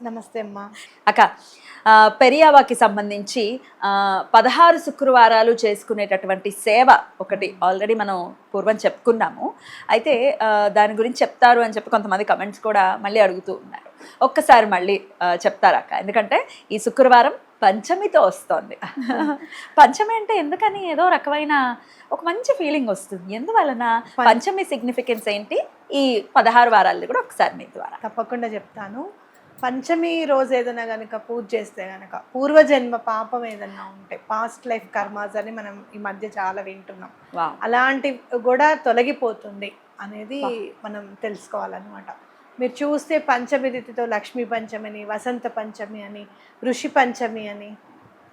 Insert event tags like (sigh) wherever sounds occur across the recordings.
నమస్తే అమ్మా. అక్క పెరియావాకి సంబంధించి పదహారు శుక్రవారాలు చేసుకునేటటువంటి సేవ ఒకటి ఆల్రెడీ మనం పూర్వం చెప్పుకున్నాము. అయితే దాని గురించి చెప్తారు అని చెప్పి కొంతమంది కమెంట్స్ కూడా మళ్ళీ అడుగుతూ ఉన్నారు. ఒక్కసారి మళ్ళీ ఆ, చెప్తారా అక్క? ఎందుకంటే ఈ శుక్రవారం పంచమితో వస్తోంది. (laughs) పంచమి అంటే ఎందుకని? ఏదో రకమైన ఒక మంచి ఫీలింగ్ వస్తుంది. ఎందువలన? పంచమి సిగ్నిఫికెన్స్ ఏంటి? ఈ పదహారు వారాలు కూడా ఒకసారి మీ ద్వారా. తప్పకుండా చెప్తాను. పంచమి రోజు ఏదైనా కనుక పూజ చేస్తే కనుక పూర్వజన్మ పాపం ఏదన్నా ఉంటే పాస్ట్ లైఫ్ కర్మాస్ అని మనం ఈ మధ్య చాలా వింటున్నాం. అలాంటి కూడా తొలగిపోతుంది అనేది మనం తెలుసుకోవాలన్నమాట. మీరు చూస్తే పంచమి తిథితో లక్ష్మీ పంచమి అని వసంత పంచమి అని ఋషి పంచమి అని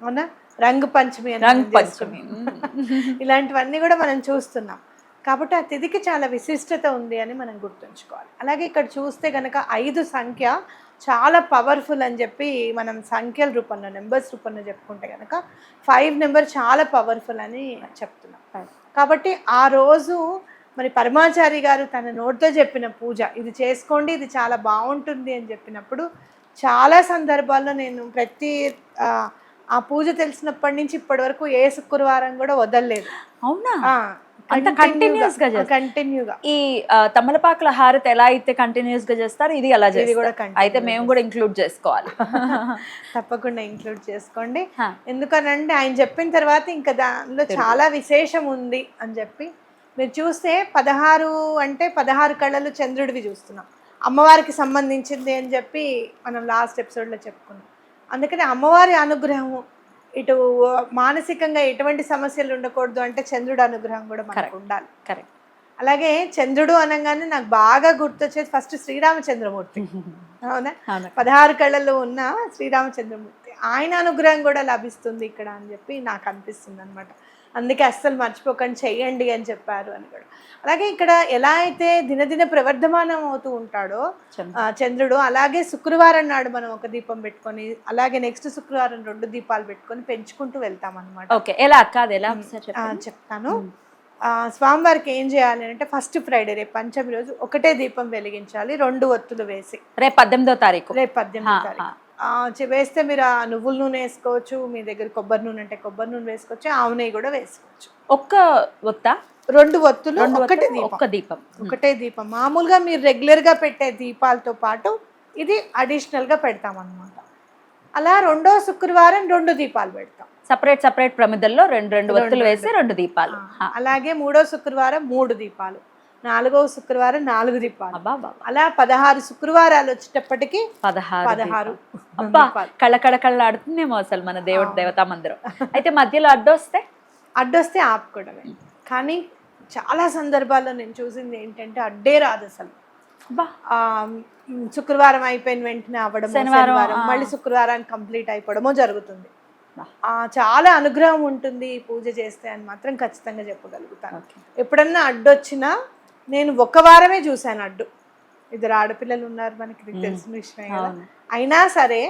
అవునా? రంగు పంచమి అని రంగ్ పంచమి. (laughs) ఇలాంటివన్నీ కూడా మనం చూస్తున్నాం. కాబట్టి ఆ తిథికి చాలా విశిష్టత ఉంది అని మనం గుర్తుంచుకోవాలి. అలాగే ఇక్కడ చూస్తే కనుక ఐదు సంఖ్య చాలా పవర్ఫుల్ అని చెప్పి మనం సంఖ్యల రూపంలో నెంబర్స్ రూపంలో చెప్పుకుంటే కనుక ఫైవ్ నెంబర్ చాలా పవర్ఫుల్ అని చెప్తున్నాం. కాబట్టి ఆ రోజు మరి పరమాచారి గారు తన నోటితో చెప్పిన పూజ ఇది చేసుకోండి ఇది చాలా బాగుంటుంది అని చెప్పినప్పుడు చాలా సందర్భాల్లో నేను ప్రతి ఆ, పూజ తెలిసినప్పటి నుంచి ఇప్పటి వరకు ఏ శుక్రవారం కూడా వదలలేదు. అవునా? అంత continuous గా. కంటిన్యూగా ఈ తమలపాకుల హారతి ఎలా అయితే కంటిన్యూస్గా చేస్తారు ఇది అలా చేస్తారు. కూడా అయితే మేము కూడా ఇంక్లూడ్ చేసుకోవాలి. (laughs) తప్పకుండా ఇంక్లూడ్ చేసుకోండి. ఎందుకనంటే ఆయన చెప్పిన తర్వాత ఇంకా దానిలో చాలా విశేషం ఉంది అని చెప్పి. మీరు చూస్తే పదహారు అంటే పదహారు కళలు చంద్రుడివి చూస్తున్నాం. అమ్మవారికి సంబంధించింది అని చెప్పి మనం లాస్ట్ ఎపిసోడ్లో చెప్పుకున్నాం. అందుకని అమ్మవారి అనుగ్రహం ఇటు మానసికంగా ఎటువంటి సమస్యలు ఉండకూడదు అంటే చంద్రుడి అనుగ్రహం కూడా మనకు. ఉండాలి. కరెక్ట్ అలాగే చంద్రుడు అనగానే నాకు బాగా గుర్తొచ్చేది ఫస్ట్ శ్రీరామచంద్రమూర్తి. (laughs) అవునా? పదహారు కళల్లో ఉన్న శ్రీరామచంద్రమూర్తి. ఆయన అనుగ్రహం కూడా లభిస్తుంది ఇక్కడ అని చెప్పి నాకు అనిపిస్తుంది అనమాట అందుకే అస్సలు మర్చిపోకండి చెయ్యండి అని చెప్పారు అని కూడా. అలాగే ఇక్కడ ఎలా అయితే దినదిన ప్రవర్ధమానం అవుతూ ఉంటాడో చంద్రుడు అలాగే శుక్రవారం నాడు మనం ఒక దీపం పెట్టుకొని అలాగే నెక్స్ట్ శుక్రవారం రెండు దీపాలు పెట్టుకొని పెంచుకుంటూ వెళ్తాం అనమాట ఓకే ఎలా? అది ఎలా. చెప్తాను. ఆ, స్వామివారికి ఏం చేయాలి అంటే ఫస్ట్ ఫ్రైడే రేపు పంచమి రోజు ఒకటే దీపం వెలిగించాలి రెండు ఒత్తులు వేసి. రేపు పద్దెనిమిదో తారీఖు. రేపు పద్దెనిమిది తారీఖు. వేస్తే మీరు ఆ నువ్వుల నూనె వేసుకోవచ్చు మీ దగ్గర కొబ్బరి నూనె అంటే కొబ్బరి నూనె వేసుకోవచ్చు ఆవు నెయ్యి కూడా వేసుకోవచ్చు. ఒక్క ఒత్త? రెండు ఒత్తులు ఒకటే ఒక్క దీపం. ఒకటే దీపం. మామూలుగా మీరు రెగ్యులర్గా పెట్టే దీపాలతో పాటు ఇది అడిషనల్గా పెడతాం అన్నమాట అలా రెండో శుక్రవారం రెండు దీపాలు పెడతాం. సపరేట్ సపరేట్ ప్రమిదల్లో రెండు రెండు ఒత్తులు వేసి రెండు. దీపాలు. అలాగే మూడో శుక్రవారం మూడు దీపాలు. నాలుగో శుక్రవారం నాలుగు దీపాలు అలా పదహారు శుక్రవారాలు వచ్చేటప్పటికి పదహారు పదహారు. అబ్బా. కళ్ళ కళ కళ్ళ ఆడుతుందేమో అసలు మన దేవుడు. దేవతా మందిరం అయితే మధ్యలో అడ్డొస్తే అడ్డొస్తే ఆపుకోవడమే కానీ చాలా సందర్భాల్లో నేను చూసింది ఏంటంటే అడ్డే రాదు అసలు శుక్రవారం అయిపోయిన వెంటనే అవ్వడం శనివారం. మళ్ళీ శుక్రవారానికి కంప్లీట్ అయిపోవడమో జరుగుతుంది చాలా అనుగ్రహం ఉంటుంది పూజ చేస్తే అని మాత్రం ఖచ్చితంగా చెప్పగలుగుతాను. ఎప్పుడన్నా అడ్డొచ్చినా నేను ఒక వారమే చూశాను అడ్డు. ఇద్దరు ఆడపిల్లలు ఉన్నారు మనకి. తెలిసిన విషయం కదా. అయినా సరే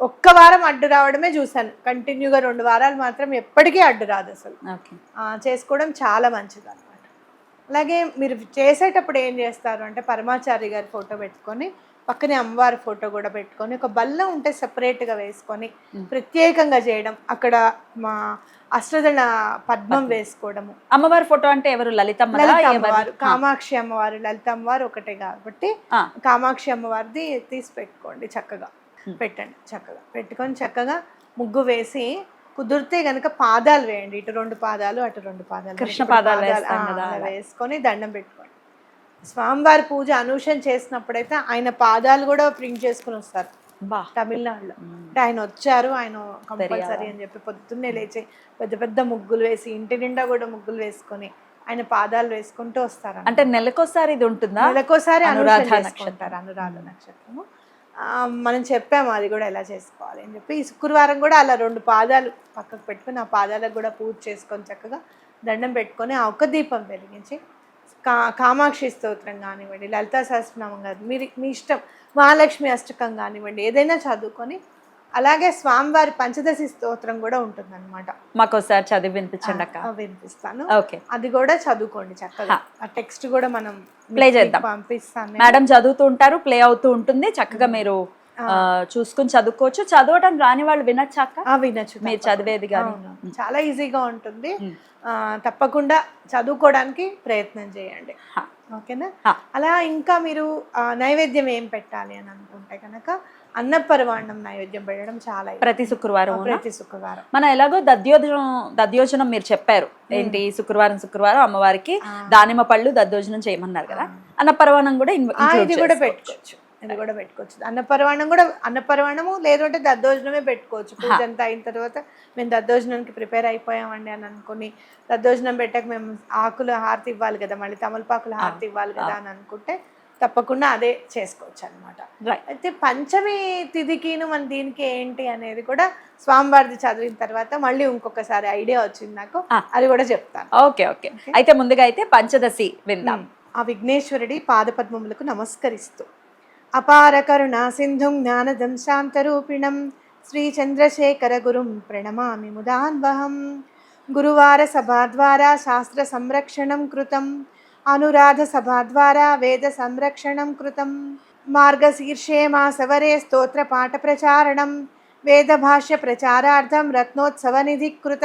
ఒక్క వారం అడ్డు రావడమే చూశాను. కంటిన్యూగా రెండు వారాలు మాత్రం ఎప్పటికీ అడ్డు రాదు అసలు. చేసుకోవడం చాలా మంచిది అనమాట అలాగే మీరు చేసేటప్పుడు ఏం చేస్తారు అంటే పరమాచారి గారి ఫోటో పెట్టుకొని పక్కనే అమ్మవారి ఫోటో కూడా పెట్టుకొని ఒక బల్ల ఉంటే సెపరేట్గా వేసుకొని. ప్రత్యేకంగా చేయడం. అక్కడ మా అష్టదళ పద్మం వేసుకోవడము. అమ్మవారి ఫోటో అంటే ఎవరు? లలితమ్మ లలిత అమ్మవారు కామాక్షి అమ్మవారు లలిత అమ్మవారు ఒకటే కాబట్టి. కామాక్షి అమ్మవారిది తీసి పెట్టుకోండి చక్కగా. పెట్టండి చక్కగా. పెట్టుకొని చక్కగా ముగ్గు వేసి కుదిరితే గనక పాదాలు వేయండి. ఇటు రెండు పాదాలు అటు రెండు పాదాలు కృష్ణ పాదాలు. వేసుకొని దండం పెట్టుకోండి. స్వామివారి పూజ అనూషం చేసినప్పుడైతే ఆయన పాదాలు కూడా ప్రింట్ చేసుకుని వస్తారు. బా. తమిళనాడులో. అంటే ఆయన వచ్చారు ఆయన కంపల్సరీ. అని చెప్పి పొద్దున్నే లేచి పెద్ద పెద్ద ముగ్గులు వేసి ఇంటి నిండా కూడా ముగ్గులు వేసుకొని ఆయన పాదాలు వేసుకుంటూ వస్తారు అంటే నెలకోసారి ఇది ఉంటుందా? నెలకోసారి అనురాధ నక్షత్రం. అనురాధ నక్షత్రము. ఆ, మనం చెప్పాము అది కూడా ఎలా చేసుకోవాలి అని చెప్పి. ఈ శుక్రవారం కూడా అలా రెండు పాదాలు పక్కకు పెట్టుకొని ఆ పాదాలకు కూడా పూజ చేసుకొని చక్కగా దండం పెట్టుకొని ఆ ఒక్క దీపం వెలిగించి కా కామాక్షి స్తోత్రం కానివ్వండి లలితా సహస్రనామం కాదు మీరు మీ ఇష్టం మహాలక్ష్మి అష్టకం కానివ్వండి ఏదైనా చదువుకొని అలాగే స్వామివారి పంచదశి స్తోత్రం కూడా ఉంటుందన్నమాట. మాకు ఒకసారి చదివి వినిపించండి అక్క. వినిపిస్తాను. ఓకే. అది కూడా చదువుకోండి చక్కగా. ఆ టెక్స్ట్ కూడా మనం మీకు చేద్దాం. పంపిస్తాను. మేడం చదువుతూ ఉంటారు ప్లే అవుతూ ఉంటుంది చక్కగా మీరు చూసుకుని చదువుకోవచ్చు. చదవటం రాని వాళ్ళు వినొచ్చు అక్క ఆ, వినొచ్చు మీరు. చదివేది కానీ. చాలా ఈజీగా ఉంటుంది. తప్పకుండా చదువుకోవడానికి ప్రయత్నం చేయండి. ఓకేనా. అలా ఇంకా మీరు నైవేద్యం ఏం పెట్టాలి అని అనుకుంటే కనుక అన్నపరవాణం నైవేద్యం పెట్టడం చాలా. ప్రతి శుక్రవారం ప్రతి శుక్రవారం. మనం ఎలాగో దద్యోజనం దద్యోజనం మీరు చెప్పారు. ఏంటి? శుక్రవారం శుక్రవారం అమ్మవారికి. దానిమ్మ పళ్ళు దద్దోజనం చేయమన్నారు కదా. అన్న పర్వణం కూడా ఇది కూడా. పెట్టుకోవచ్చు. ఇది కూడా పెట్టుకోవచ్చు. అన్నపరవాణం కూడా అన్నపరవాణము లేదంటే దద్దోజనమే పెట్టుకోవచ్చు. పూజ అంతా అయిన తర్వాత మేము దద్దోజనానికి ప్రిపేర్ అయిపోయామండి అని అనుకుని దద్దోజనం పెట్టక మేము ఆకులు హారతి ఇవ్వాలి కదా మళ్ళీ తమలపాకులు హారతి ఇవ్వాలి కదా అని అనుకుంటే తప్పకుండా అదే చేసుకోవచ్చు అనమాట. అయితే పంచమి తిథికిను మన దీనికి ఏంటి అనేది కూడా స్వామివారిది చదివిన తర్వాత మళ్ళీ ఇంకొకసారి ఐడియా వచ్చింది నాకు. అది కూడా చెప్తాను. Okay okay. అయితే ముందుగా అయితే పంచదశి విందాం. ఆ విఘ్నేశ్వరుడి పాదపద్మములకు నమస్కరిస్తూ. అపార కరుణా సింధుం జ్ఞానదం శాంతరూపిణం శ్రీ చంద్రశేఖర గురుం ప్రణమామి ముదాన్వహం. గురువార సభా ద్వారా శాస్త్ర సంరక్షణం కృతం. అనురాధ సభా ద్వారా వేద సంరక్షణం కృతం. మార్గశీర్షే మాసవరే స్తోత్ర పాఠ ప్రచారణం. వేదభాష్య ప్రచారార్థం రత్నోత్సవ నిధి కృత.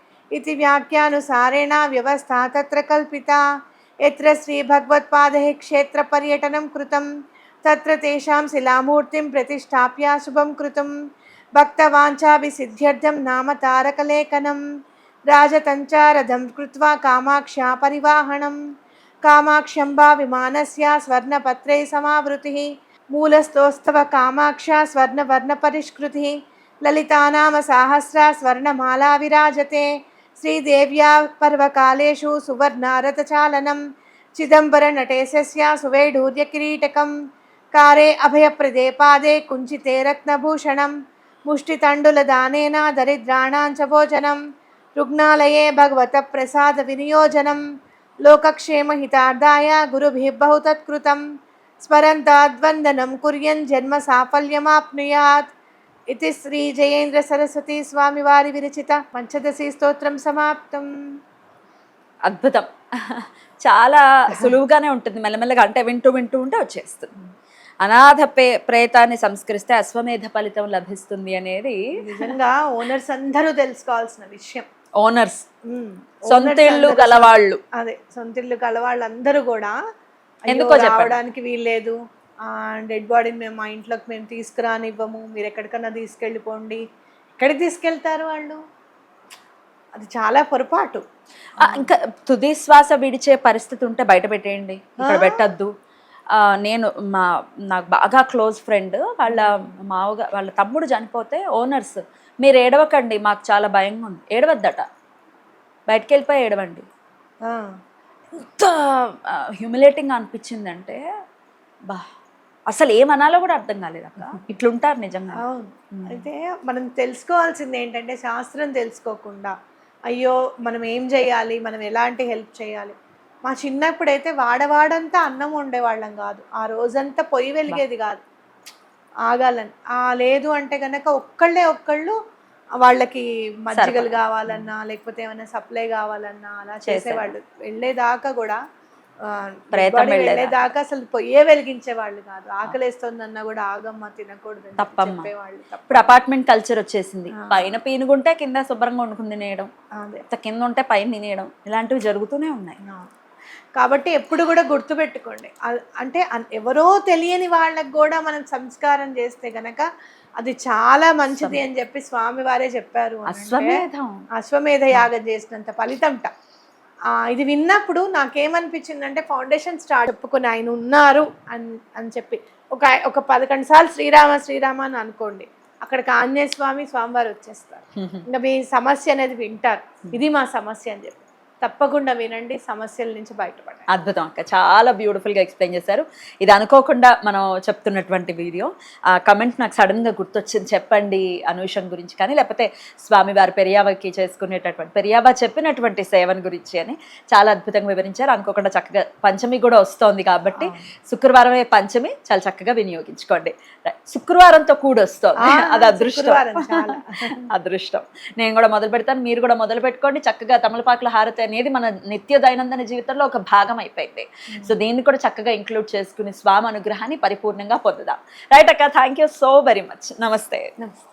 इति व्याख्यानुसारेण व्यवस्था तत्र कल्पिता। यत्र श्रीभगवत्पादैः क्षेत्रपर्यटनं कृतं, तत्र तेषां शिलामूर्तिं प्रतिष्ठाप्य शुभं कृतं। भक्तवाञ्छाभिसिद्ध्यर्थं नाम तारकलेखनं राजतञ्चारथं कृत्वा कामाक्ष्या परिवाहणं। कामाक्ष्यम्बा विमानस्य स्वर्णपत्रे समावृतिः मूलस्तोस्तव कामाक्षा स्वर्णवर्णपरिष्कृतिः ललितानामसाहस्रा स्वर्णमाला विराजते। శ్రీదేవ్యా పర్వకాలేషు సువర్ణారతచాలనం చిదంబరనటేశస్యా సువైఢూర్యకిరీటకం కారే అభయప్రదే పాదే కుంచితే రత్నభూషణం ముష్టితండులదానేన దరిద్రాణాంచ భోజనం రుగ్ణాలయే భగవత ప్రసాద వినియోజనం లోకక్షేమహితార్థాయ గురుభిः బహు తత్కృతం స్మరంతాద్వందనం కుర్యన్ జన్మ సాఫల్యమాప్నుయాత్ ఇది శ్రీ జయేంద్ర సరస్వతి స్వామి వారి విరచిత పంచదశి స్తోత్రం సమాప్తం అద్భుతం. చాలా సులువుగానే ఉంటుంది. మెల్లమెల్లగా అంటే వింటూ వింటూ ఉంటే వచ్చేస్తుంది. అనాథ పే ప్రేతాన్ని సంస్కరిస్తే అశ్వమేధ ఫలితం లభిస్తుంది అనేది నిజంగా ఓనర్స్ అందరూ తెలుసుకోవాల్సిన విషయం. ఓనర్స్ సొంత ఇల్లు గలవాళ్ళు. అదే సొంత ఇల్లు గలవాళ్ళు అందరూ కూడా ఎందుకో చెప్పడానికి వీల్లేదు. డెడ్ బాడీని మేము మా ఇంట్లోకి మేము తీసుకురానివ్వము. మీరు ఎక్కడికన్నా తీసుకెళ్ళిపోండి. ఎక్కడికి తీసుకెళ్తారు వాళ్ళు? అది చాలా పొరపాటు. ఇంకా తుది శ్వాస విడిచే పరిస్థితి ఉంటే బయట పెట్టేయండి. ఇక్కడ పెట్టద్దు. నేను మా నాకు బాగా క్లోజ్ ఫ్రెండ్. వాళ్ళ మావగా వాళ్ళ తమ్ముడు చనిపోతే ఓనర్స్ మీరు ఏడవకండి మాకు చాలా భయంగా ఉంది. ఏడవద్దట. బయటకు వెళ్ళిపోయి ఏడవండి ఎంత హ్యూమిలేటింగ్ అనిపించిందంటే బా. అసలు ఏమనాలో కూడా అర్థం కాలేదు అక్క. (laughs) ఇట్లుంటారు నిజంగా. అయితే మనం తెలుసుకోవాల్సింది ఏంటంటే శాస్త్రం తెలుసుకోకుండా అయ్యో మనం ఏం చేయాలి మనం ఎలాంటి హెల్ప్ చేయాలి. మా చిన్నప్పుడైతే వాడవాడంతా అన్నం వండేవాళ్ళం కాదు. ఆ రోజంతా పొయ్యి వెలిగేది కాదు. ఆగాలని. ఆ లేదు అంటే కనుక ఒక్కళ్ళే ఒక్కళ్ళు వాళ్ళకి మజ్జిగలు. కావాలన్నా లేకపోతే ఏమైనా సప్లై కావాలన్నా అలా చేసేవాళ్ళు. వెళ్ళేదాకా కూడా body వెళ్ళేదాకా. అసలు పొయ్యే వెలిగించేవాళ్ళు కాదు. ఆకలేస్తుందన్నా కూడా ఆగమ్మ తినకూడదు తప్పమ్మ. ఇప్పుడు అపార్ట్మెంట్ కల్చర్ వచ్చేసింది. పైన పీనుగుంటే కింద శుభ్రంగా వండుకుని తినేయడం కింద ఉంటే పైన తినేయడం ఇలాంటివి జరుగుతూనే ఉన్నాయి. కాబట్టి ఎప్పుడు కూడా గుర్తుపెట్టుకోండి. అంటే ఎవరో తెలియని వాళ్ళకి కూడా మనం సంస్కారం చేస్తే గనక అది చాలా మంచిది అని చెప్పి స్వామి వారే చెప్పారు అశ్వమేధం అశ్వమేధ యాగం చేసినంత ఫలితంట ఇది విన్నప్పుడు నాకేమనిపించిందంటే ఫౌండేషన్ స్టార్ట్ చెప్పుకుని ఆయన ఉన్నారు అని అని చెప్పి. ఒక ఒక పదకొండు సార్లు శ్రీరామ శ్రీరామ అని అనుకోండి. అక్కడికి ఆంజనేయ స్వామి స్వామివారు వచ్చేస్తారు. ఇంకా మీ సమస్య అనేది వింటారు. ఇది మా సమస్య అని చెప్పి. తప్పకుండా వినండి సమస్యల నుంచి బయటపడండి. అద్భుతం అక్క. చాలా beautiful గా ఎక్స్ప్లెయిన్ చేశారు. ఇది అనుకోకుండా మనం చెప్తున్నటువంటి వీడియో ఆ కమెంట్ నాకు సడన్గా గుర్తొచ్చింది. చెప్పండి అనూషం గురించి కానీ లేకపోతే స్వామి వారి పెరియావకి చేసుకునేటటువంటి పెరియాబా చెప్పినటువంటి సేవన్ గురించి అని చాలా అద్భుతంగా వివరించారు. అనుకోకుండా చక్కగా పంచమి కూడా వస్తోంది కాబట్టి శుక్రవారమే పంచమి చాలా చక్కగా వినియోగించుకోండి. శుక్రవారంతో కూడా వస్తోంది. అది అదృష్టం. (laughs) అదృష్టం. నేను కూడా మొదలు పెడతాను. మీరు కూడా మొదలు పెట్టుకోండి. చక్కగా తమలపాకుల హారతి అనేది మన నిత్య దైనందిన జీవితంలో ఒక భాగం అయిపోయింది. సో దీన్ని కూడా చక్కగా ఇంక్లూడ్ చేసుకుని స్వామి అనుగ్రహాన్ని పరిపూర్ణంగా పొందుదాం. రైట్ అక్క? Thank you so very much నమస్తే. నమస్తే.